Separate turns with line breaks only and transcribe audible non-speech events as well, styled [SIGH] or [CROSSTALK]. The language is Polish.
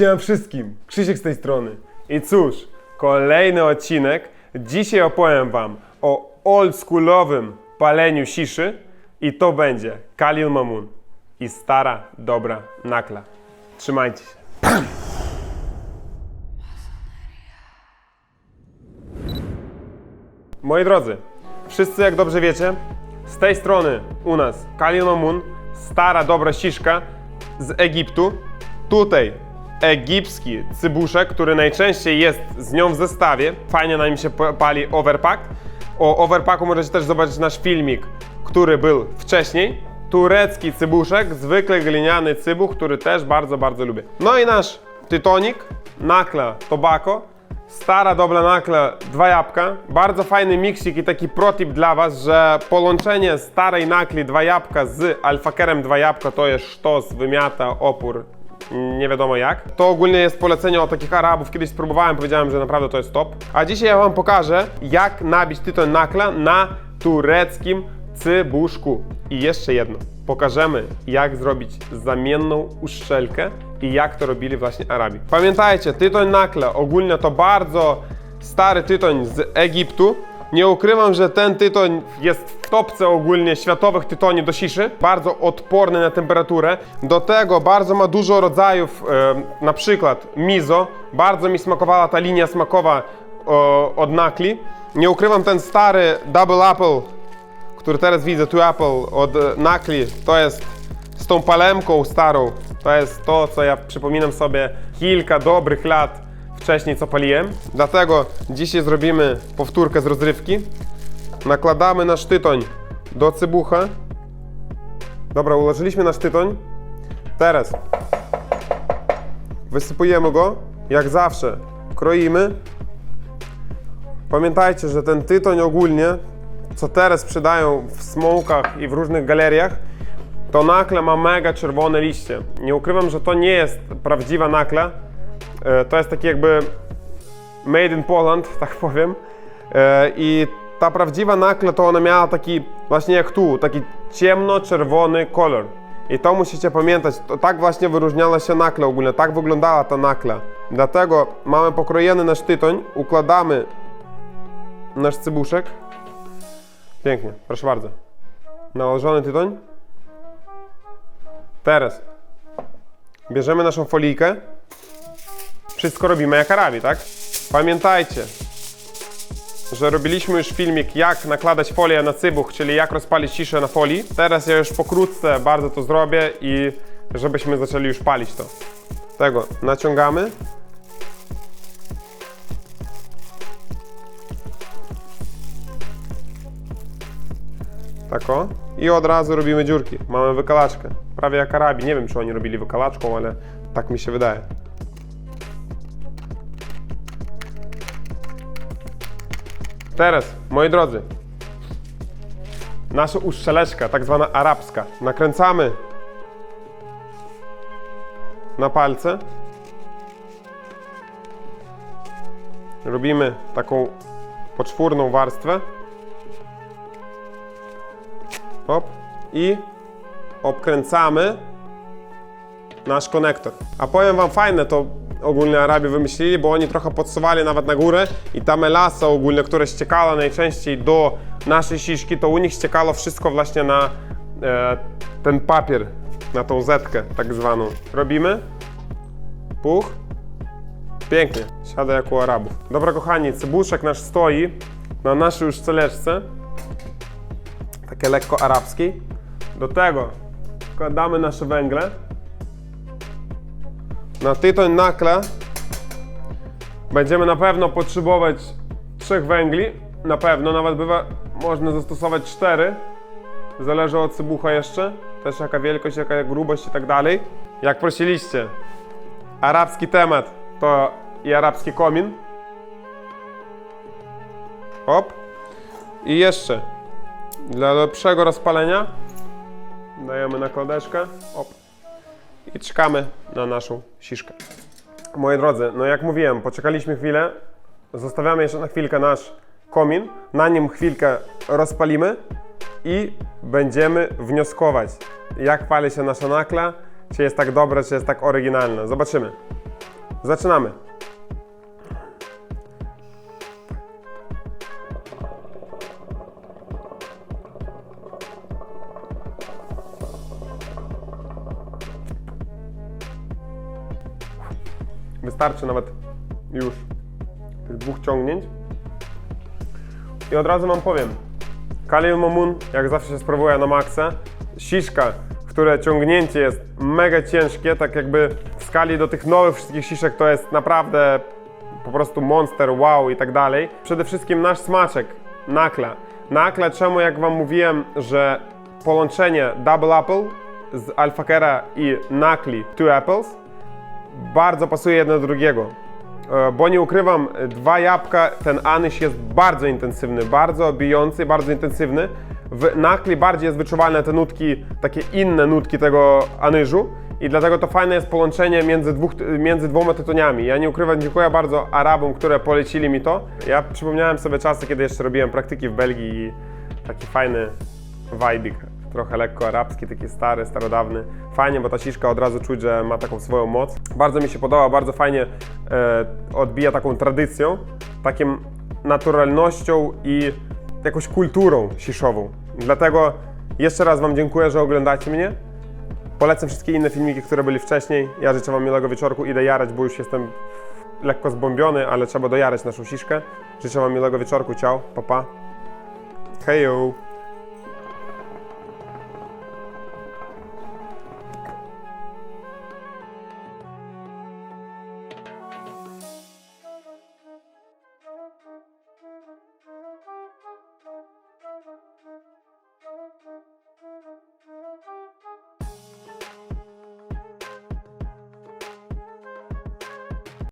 Siema wszystkim, Krzysiek z tej strony. I cóż, kolejny odcinek. Dzisiaj opowiem Wam o oldschoolowym paleniu siszy i to będzie Kalil Mamun i stara, dobra nakla. Trzymajcie się. Moi drodzy, wszyscy jak dobrze wiecie, z tej strony u nas Kalil Mamun, stara dobra ściszka z Egiptu. Tutaj egipski cybuszek, który najczęściej jest z nią w zestawie. Fajnie na nim się pa- pali overpack. O overpacku możecie też zobaczyć nasz filmik, który był wcześniej. Turecki cybuszek, zwykle gliniany cybuch, który też bardzo, bardzo lubię. No i nasz tytonik, nakla tobacco, Stara dobra nakla, dwa jabłka. Bardzo fajny miksik i taki protip dla Was, że połączenie starej nakli dwa jabłka z alfakerem dwa jabłka to jest sztos, wymiata, opór, nie wiadomo jak. To ogólnie jest polecenie od takich Arabów. Kiedyś spróbowałem, powiedziałem, że naprawdę to jest top. A dzisiaj ja Wam pokażę, jak nabić tytoń nakla na tureckim cybuszku. I jeszcze jedno. Pokażemy, jak zrobić zamienną uszczelkę i jak to robili właśnie Arabi. Pamiętajcie, tytoń nakle ogólnie to bardzo stary tytoń z Egiptu. Nie ukrywam, że ten tytoń jest w topce ogólnie światowych tytoni do siszy. Bardzo odporny na temperaturę. Do tego bardzo ma dużo rodzajów, e, na przykład mizo. Bardzo mi smakowała ta linia smakowa o, od nakli. Nie ukrywam, ten stary Double Apple który teraz widzę, tu Apple od e, Nakli, to jest z tą palemką starą. To jest to, co ja przypominam sobie kilka dobrych lat wcześniej, co paliłem. Dlatego dzisiaj zrobimy powtórkę z rozrywki. Nakładamy nasz tytoń do cybucha. Dobra, ułożyliśmy nasz tytoń. Teraz wysypujemy go, jak zawsze. Kroimy. Pamiętajcie, że ten tytoń ogólnie co teraz sprzedają w smokach i w różnych galeriach, to nakla ma mega czerwone liście. Nie ukrywam, że to nie jest prawdziwa nakla. E, To jest taki jakby made in Poland, [LAUGHS] tak powiem. E, I ta prawdziwa nakla to ona miała taki właśnie jak tu, taki ciemno-czerwony kolor. I to musicie pamiętać, to tak właśnie wyróżniała się nakla ogólnie, tak wyglądała ta nakla. Dlatego mamy pokrojony nasz tytoń, układamy nasz cybuszek. Pięknie, proszę bardzo. Nałożony tytoń. Teraz bierzemy naszą folijkę. Wszystko robimy jak Arabi, tak? Pamiętajcie, że robiliśmy już filmik jak nakładać folię na cybuch, czyli jak rozpalić ciszę na folii. Teraz ja już pokrótce bardzo to zrobię i żebyśmy zaczęli już palić to. Tego naciągamy. Tak o. I od razu robimy dziurki. Mamy wykalaczkę. Prawie jak Arabi. Nie wiem, czy oni robili wykalaczką, ale tak mi się wydaje. Teraz, moi drodzy, nasza uszczeleczka, tak zwana arabska. Nakręcamy na palce. Robimy taką poczwórną warstwę. Hop. I obkręcamy nasz konektor. A powiem Wam fajne, to ogólnie Arabi wymyślili, bo oni trochę podsuwali nawet na górę i ta melasa ogólnie, która ściekała najczęściej do naszej siszki, to u nich ściekało wszystko właśnie na e, ten papier, na tą zetkę tak zwaną. Robimy. Puch. Pięknie. Siada jak u Arabów. Dobra kochani, cybuszek nasz stoi na naszej już celeczce takie lekko arabskiej. Do tego wkładamy nasze węgle. Na tytoń nakle będziemy na pewno potrzebować trzech węgli. Na pewno, nawet bywa, można zastosować cztery. Zależy od cybucha jeszcze. Też jaka wielkość, jaka grubość i tak dalej. Jak prosiliście, arabski temat to i arabski komin. Hop. I jeszcze dla lepszego rozpalenia dajemy nakładeczkę op, i czekamy na naszą siszkę. Moi drodzy, no jak mówiłem, poczekaliśmy chwilę, zostawiamy jeszcze na chwilkę nasz komin, na nim chwilkę rozpalimy i będziemy wnioskować, jak pali się nasza nakla, czy jest tak dobra, czy jest tak oryginalna. Zobaczymy. Zaczynamy. Wystarczy nawet już tych dwóch ciągnięć. I od razu wam powiem, Kalil Momun jak zawsze się sprawuje na maksa. Siszka, które ciągnięcie jest mega ciężkie, tak jakby w skali do tych nowych wszystkich siszek to jest naprawdę po prostu monster, wow i tak dalej. Przede wszystkim nasz smaczek, nakla. Nakla, czemu jak wam mówiłem, że połączenie Double Apple z Alfakera i Nakli Two Apples bardzo pasuje jedno do drugiego. E, Bo nie ukrywam, dwa jabłka, ten anyś jest bardzo intensywny, bardzo bijący, bardzo intensywny. W nakli bardziej jest wyczuwalne te nutki, takie inne nutki tego anyżu i dlatego to fajne jest połączenie między, dwóch, między dwoma tytoniami. Ja nie ukrywam, dziękuję bardzo Arabom, które polecili mi to. Ja przypomniałem sobie czasy, kiedy jeszcze robiłem praktyki w Belgii i taki fajny vibik, trochę lekko arabski, taki stary, starodawny. Fajnie, bo ta ciszka od razu czuć, że ma taką swoją moc. Bardzo mi się podoba, bardzo fajnie e, odbija taką tradycją, takim naturalnością i jakąś kulturą siszową. Dlatego jeszcze raz Wam dziękuję, że oglądacie mnie. Polecam wszystkie inne filmiki, które byli wcześniej. Ja życzę Wam miłego wieczorku, idę jarać, bo już jestem lekko zbombiony, ale trzeba dojarać naszą siszkę. Życzę Wam miłego wieczorku, ciao, papa. Pa.